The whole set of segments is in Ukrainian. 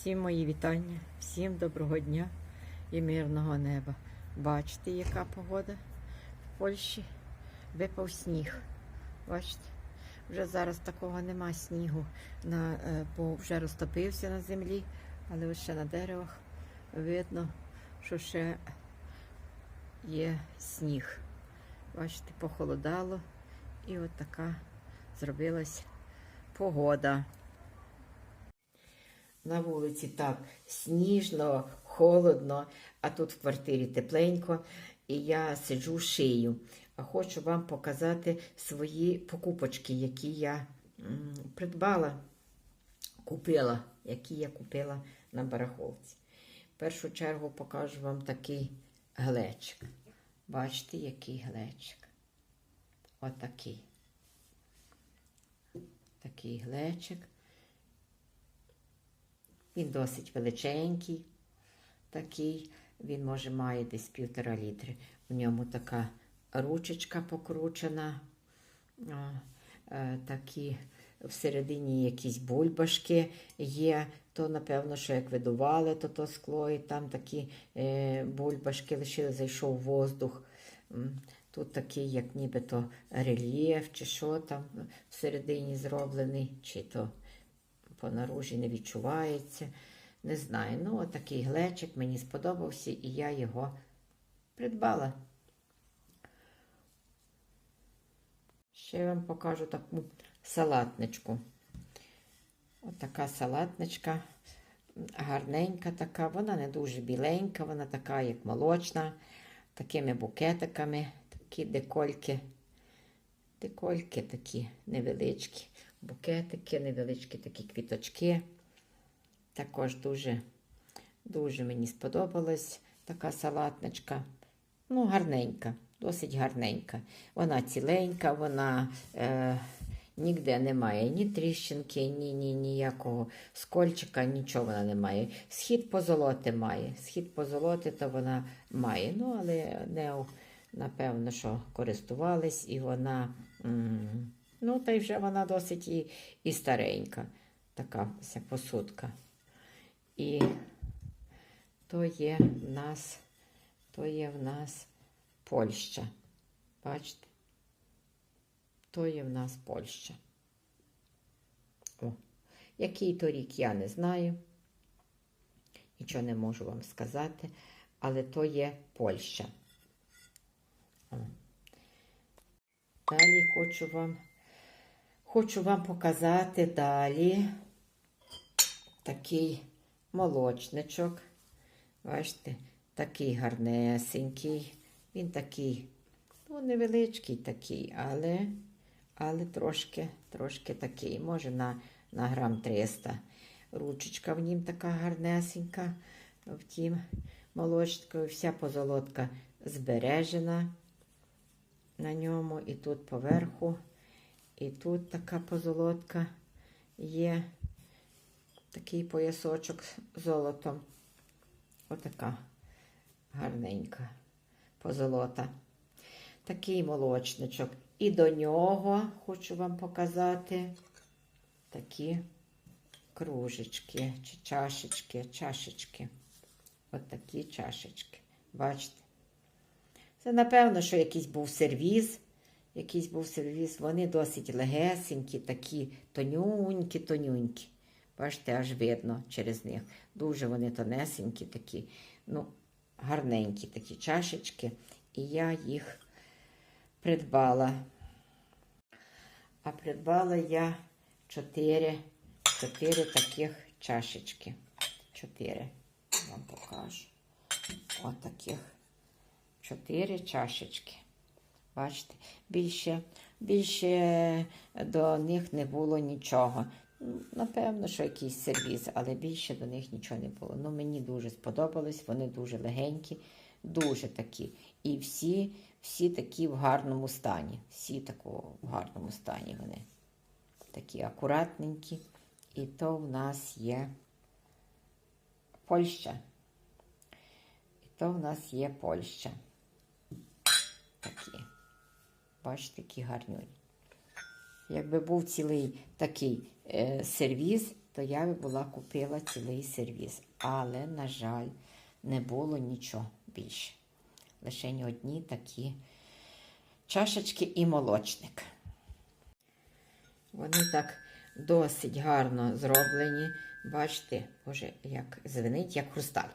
Всім мої вітання, всім доброго дня і мирного неба. Бачите, яка погода в Польщі? Випав сніг. Бачите? Вже зараз такого нема снігу, на, е, бо вже розтопився на землі, але ось ще на деревах видно, що ще є сніг. Бачите, похолодало і от така зробилась погода. На вулиці так сніжно, холодно, а тут в квартирі тепленько, і я сиджу шию. А хочу вам показати свої покупочки, які я придбала, купила, які я купила на барахолці. В першу чергу покажу вам такий глечик. Бачите, який глечик. Отакий. Такий глечик. Він досить величенький, такий, він може має десь півтора літри. У ньому така ручечка покручена, е, такі всередині якісь бульбашки є. То, напевно, що як видували, то то скло, і там такі е, бульбашки лишили, зайшов воздух. Тут такий, як нібито рельєф, чи що там всередині зроблений, чи то по наружі не відчувається. Не знаю. Ну, отакий глечик мені сподобався, і я його придбала. Ще я вам покажу таку салатничку. Отака салатничка, гарненька така, вона не дуже біленька, вона така, як молочна, такими букетиками, такі декольки. Декольки такі невеличкі, букетики, невеличкі такі квіточки. Також дуже, дуже мені сподобалась така салатничка. Ну, гарненька, досить гарненька. Вона ціленька, вона е, ніде немає ні тріщинки, ні, ні ніякого скольчика, нічого вона не має. Схід позолоти має. Схід позолоти то вона має. Ну, але не, напевно, що користувались, і вона. м, Ну, та й вже вона досить і, і старенька, така вся посудка. І то є в нас, то є в нас Польща. Бачите? То є в нас Польща. О, який то рік я не знаю. Нічого не можу вам сказати, але то є Польща. О. Далі хочу вам, хочу вам показати далі такий молочничок. Бачите, такий гарнесенький. Він такий, ну, невеличкий такий, але, але трошки, трошки такий. Може на, на грам 300. Ручечка в нім така гарнесенька. Втім, молочка, вся позолотка збережена на ньому. І тут поверху, і тут така позолотка є. Такий поясочок з золотом. Отака гарненька позолота. Такий молочничок. І до нього хочу вам показати такі кружечки чи чашечки, чашечки. От чашечки. Бачите? Це, напевно, що якийсь був сервіз. Якийсь був сервіз. Вони досить легесенькі, такі тонюнькі, тонюнькі. Бачите, аж видно через них. Дуже вони тонесенькі такі, ну, гарненькі такі чашечки. І я їх придбала. А придбала я чотири, чотири таких чашечки. Чотири. Вам покажу. От таких чотири чашечки. Бачите, більше, більше до них не було нічого. Напевно, що якийсь сервіз, але більше до них нічого не було. Ну, мені дуже сподобалось, вони дуже легенькі, дуже такі. І всі, всі такі в гарному стані. Всі такого в гарному стані вони. Такі акуратненькі. І то в нас є Польща. І то в нас є Польща. Бачите, такі гарнюні. Якби був цілий такий е, сервіз, то я би була купила цілий сервіз. Але, на жаль, не було нічого більше. Лише одні такі чашечки і молочник. Вони так досить гарно зроблені. Бачите, боже, як звенить, як хрусталь.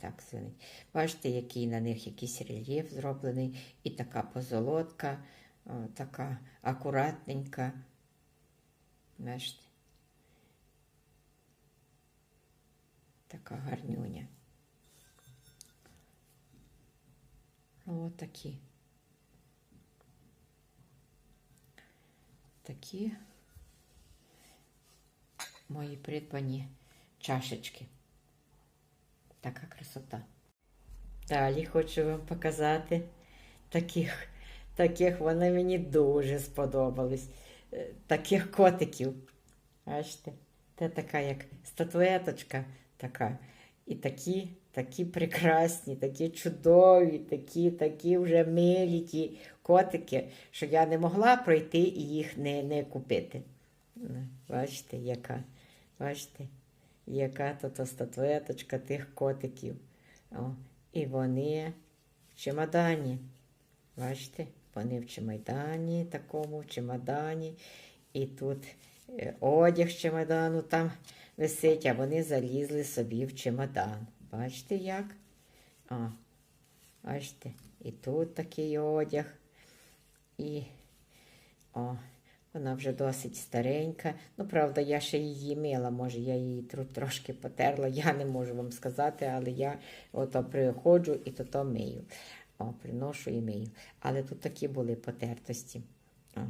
Так, звенить. Бачите, який на них якийсь рельєф зроблений, і така позолотка, така акуратненька. Бачите? Така гарнюня. Ось такі. Такі мої придбані чашечки. Така красота. Далі хочу вам показати таких, таких вони мені дуже сподобались. Е, Таких котиків. Бачите? Це така як статуеточка така. І такі, такі прекрасні, такі чудові, такі, такі вже милі котики, що я не могла пройти і їх не, не купити. Бачите, яка, бачите, яка тут статуеточка тих котиків. О, і вони в чемодані. Бачите, вони в чемодані, такому в чемодані. І тут е, одяг чемодану там висить, а вони залізли собі в чемодан. Бачите як? О, бачите, і тут такий одяг. І о, вона вже досить старенька. Ну, правда, я ще її мила, може, я її трошки потерла, я не можу вам сказати, але я ото приходжу і то то мию. О, приношу і мию. Але тут такі були потертості. О.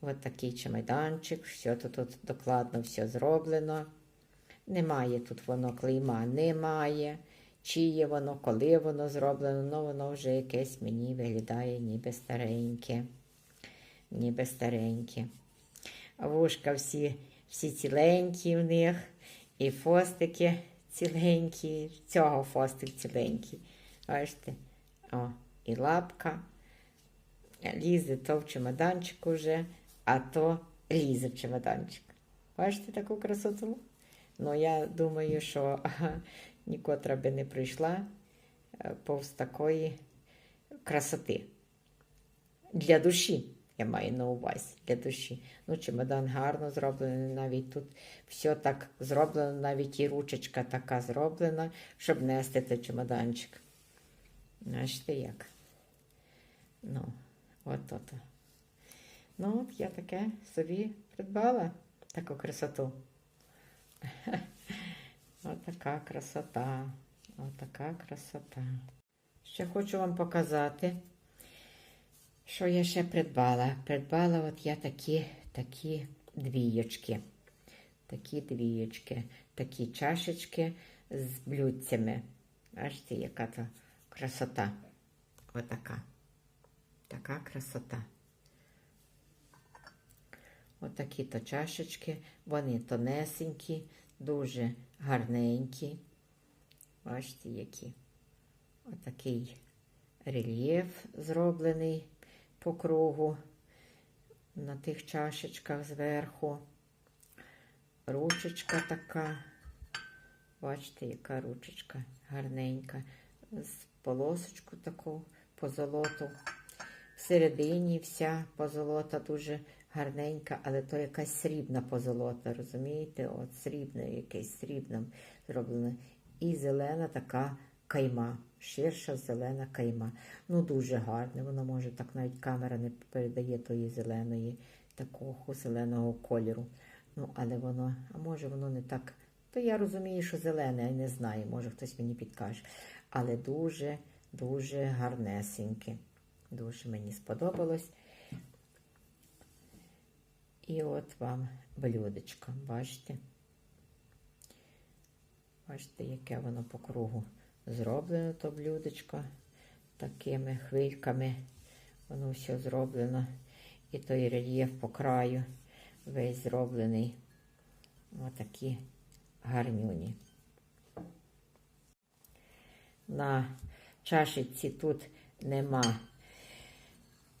От такий чемоданчик, все тут, тут докладно все зроблено. Немає тут воно клейма, немає. Чиє воно, коли воно зроблено, ну воно вже якесь мені виглядає ніби стареньке. Ніби стареньке. А Вушка всі, всі ціленькі в них, і фостики ціленькі, цього фостик ціленький. Бачите? О, і лапка. Лізе то в чемоданчику вже, а то лізе в чемоданчик. Бачите таку красоту? Ну, я думаю, що нікотра би не прийшла е, повз такої красоти. Для душі, я маю на увазі, для душі. Ну, чемодан гарно зроблений, навіть тут все так зроблено, навіть і ручечка така зроблена, щоб нести той чемоданчик. Бачите як? Ну, от то. Ну, от я таке собі придбала таку красоту. Отака красота. Отака красота. Ще хочу вам показати, що я ще придбала. Придбала от я такі, такі двієчки. Такі двієчки. Такі чашечки з блюдцями. Бачите, яка то красота. Отака. Така красота. Отакі то чашечки, вони тонесенькі, дуже гарненькі. Бачите, які. Отакий рельєф зроблений по кругу на тих чашечках зверху. Ручечка така. Бачите, яка ручечка гарненька. З полосочку таку позолоту. Всередині вся позолота дуже гарненька, але то якась срібна позолота, розумієте? От срібне, якесь срібним зроблено. І зелена така кайма, ширша зелена кайма. Ну, дуже гарне. Воно може так навіть камера не передає тої зеленої, такого зеленого кольору. Ну, але воно, а може воно не так. То я розумію, що зелене, я не знаю, може хтось мені підкаже. Але дуже, дуже гарнесеньке. Дуже мені сподобалось. І от вам блюдечко, бачите? Бачите, яке воно по кругу зроблено, то блюдечко. Такими хвильками воно все зроблено. І той рельєф по краю весь зроблений. Отакі гарнюні. На чашечці тут нема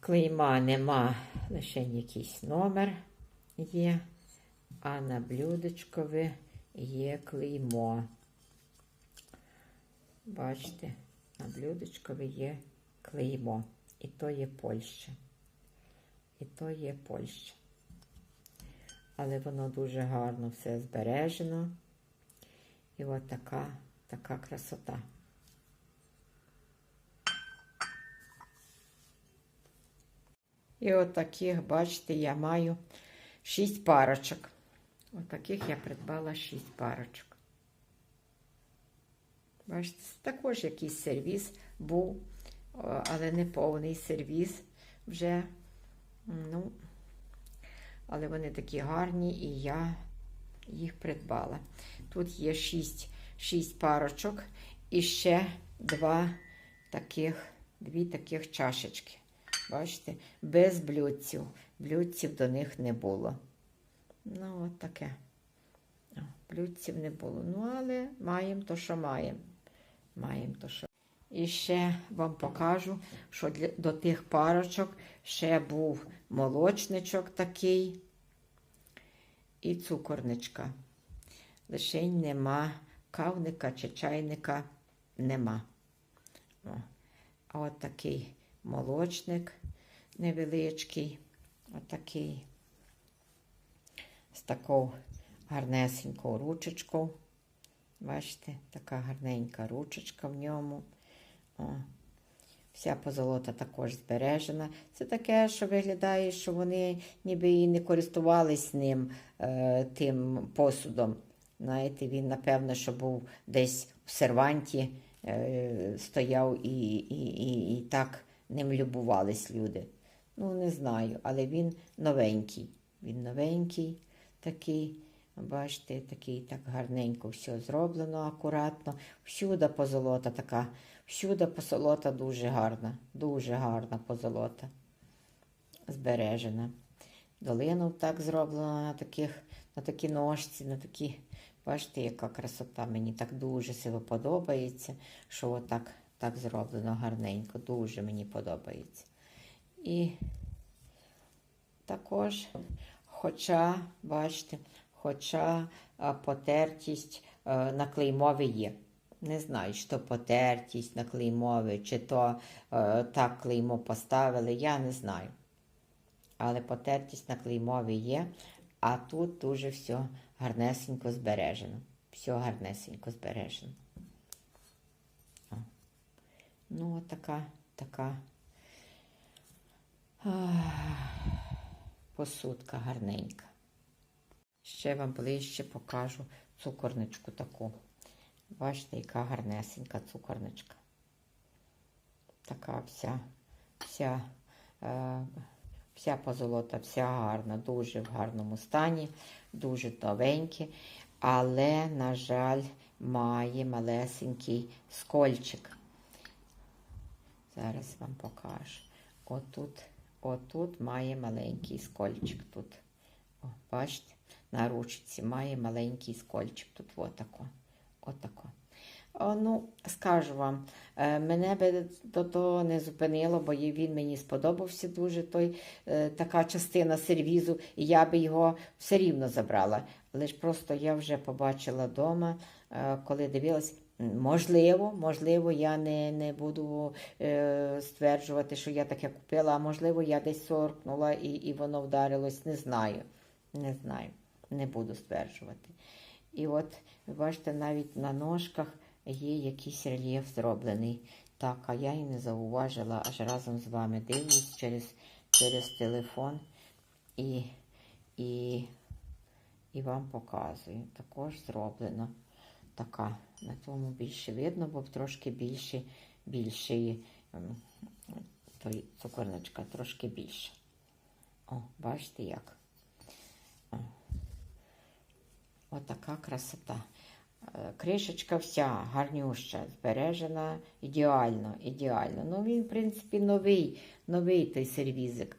клейма, нема, лише якийсь номер є. а на блюдечкові є клеймо. Бачите, на блюдечкові є клеймо. І то є Польща. І то є Польща. Але воно дуже гарно все збережено. І от така, така красота. І от бачите, я маю 6 парочок. От я придбала 6 парочок. Бачите, також якийсь сервіс був, але не повний сервіс вже. Ну, але вони такі гарні, і я їх придбала. Тут є 6, 6 парочок і ще два таких, дві таких чашечки. Бачите, без блюдців. Блюдців до них не було. Ну, от таке. Блюдців не було. Ну, але маємо то, що маємо. Маємо то, що. І ще вам покажу, що для, до тих парочок ще був молочничок такий і цукорничка. Лишень нема кавника чи чайника нема. О. А от такий молочник невеличкий, отакий, з такою гарнесенькою ручечкою. Бачите, така гарненька ручечка в ньому. О. Вся позолота також збережена. Це таке, що виглядає, що вони ніби і не користувались ним е, тим посудом. Знаєте, він, напевно, що був десь в серванті, е, стояв і, і, і, і так ним любувались люди. Ну, не знаю, але він новенький. Він новенький такий. Бачите, такий так гарненько все зроблено, акуратно. Всюди позолота така. Всюди позолота дуже гарна, дуже гарна позолота. Збережена. Долину так зроблено на таких, на такі ножці, на такі. Бачите, яка красота. Мені так дуже сильно подобається, що отак так зроблено гарненько. Дуже мені подобається. І також, хоча, бачите, хоча потертість на клеймові є. Не знаю, то потертість на клеймові, чи то так клеймо поставили, я не знаю. Але потертість на клеймові є, а тут дуже все гарнесенько збережено. Все гарнесенько збережено. Ну, така, така посудка гарненька. Ще вам ближче покажу цукорничку таку. Бачите, яка гарнесенька цукорничка. Така вся, вся, е, вся позолота, вся гарна, дуже в гарному стані, дуже новенькі, але, на жаль, має малесенький скольчик. Зараз вам покажу. Отут, отут має маленький скольчик. Тут. О, бачите, на ручці має маленький скольчик. Тут отако. Отако. О, ну, скажу вам, е, мене би до того не зупинило, бо він мені сподобався дуже той, е, така частина сервізу, і я би його все рівно забрала. Ж просто я вже побачила вдома, е, коли дивилась, можливо, можливо, я не, не буду стверджувати, що я таке купила, а можливо, я десь соркнула і, і воно вдарилось. Не знаю. Не знаю. Не буду стверджувати. І от, ви бачите, навіть на ножках є якийсь рельєф зроблений. Так, а я і не зауважила, аж разом з вами дивлюсь через, через телефон і, і, і вам показую. Також зроблено така. На тому більше видно, бо трошки більше, більше ем, цукорничка трошки більше. О, бачите як? О. Отака красота. Е, Кришечка вся гарнюща, збережена ідеально, ідеально. Ну, він, в принципі, новий, новий той сервізик.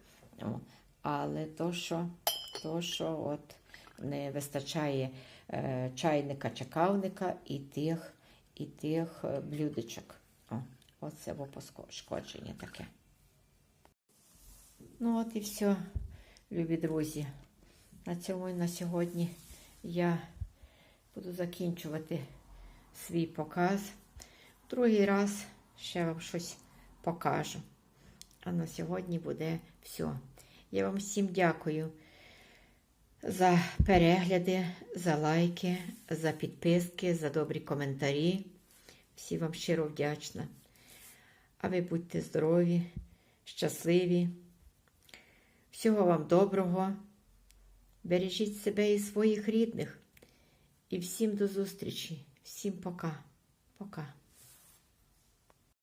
Але то, що, то, що от не вистачає е, чайника чи кавника і тих, і тих е, блюдечок. О, оце во пошкодження таке. Ну, от і все, любі друзі. на цьому і на сьогодні я буду закінчувати свій показ. Другий раз ще вам щось покажу. А на сьогодні буде все. Я вам всім дякую за перегляди, за лайки, за підписки, за добрі коментарі. Всі вам щиро вдячна. А ви будьте здорові, щасливі. Всього вам доброго. Бережіть себе і своїх рідних. І всім до зустрічі. Всім пока. Пока.